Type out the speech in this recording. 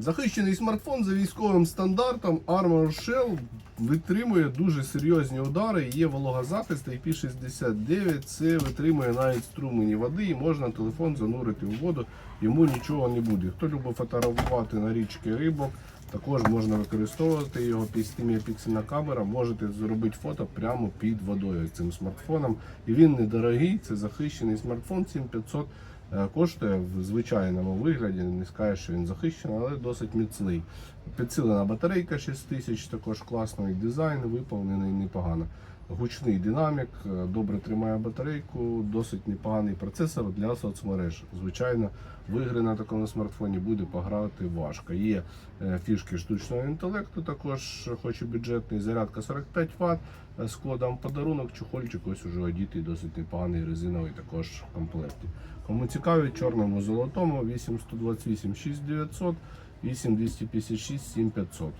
Захищений смартфон за військовим стандартом Armor Shell витримує дуже серйозні удари. Є вологозахист IP69, це витримує навіть струмені води і можна телефон занурити в воду, йому нічого не буде. Хто любить фотографувати на річки рибок, також можна використовувати його піксельна камера, можете зробити фото прямо під водою цим смартфоном. І він недорогий, це захищений смартфон 7500 е, коштує в звичайному вигляді. Не скажеш, що він захищений, але досить міцний. Підсилена батарейка 6000, також класний дизайн, виповнений непогано. Гучний динамік, е, добре тримає батарейку, досить непоганий процесор для соцмереж. Звичайно, в ігри на такому смартфоні буде пограти важко. Є е, фішки штучного інтелекту, також, хоч і бюджетний, зарядка 45 Вт з кодом подарунок, чохольчик, ось уже одітий, досить непоганий резиновий також в комплекті. Кому цікавить, чорному золотому 8128 6900, 8256 7500.